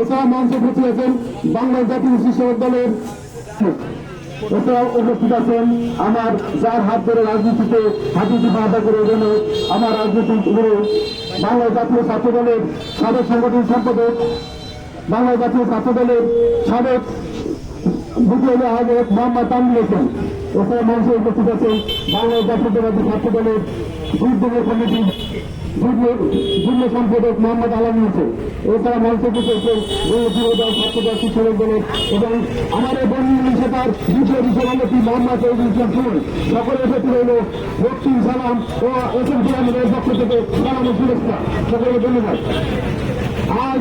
এছাড়া মঞ্চে আছেন বাংলা জাতীয় এছাড়াও উপস্থিত আছেন আমার যার হাত ধরে রাজনীতিতে হাতিটি বাধা করে যেন আমার রাজনৈতিক গুরু বাংলা জাতীয় ছাত্র দলের সাবেক সংগঠন সম্পাদক বাংলা জাতীয় ছাত্র দলের সাবেক বুঝিয়ে আহমেদ মোহাম্মদ তামিল হোসেন। এছাড়া মঞ্চে উপস্থিত আছেন বাংলা জাতীয়তাবাদী ছাত্র দলের দুর্যোগের কমিটি যুগ্ম সম্পাদক মোহাম্মদ আলম হোসেন এছাড়া মঞ্চে উপস্থিত আছেন যুব দল ছাত্র দল শিক্ষক দলের এবং আমাদের বন্ধু সেতার দ্বিতীয় বিশ্বভারতী মোহাম্মদ শহীদুল ইসলাম সুমন সকলের প্রতি রইল রক্তিম সালাম ও এস এম পক্ষ থেকে সালাম শুভেচ্ছা। সকলকে ধন্যবাদ। আজ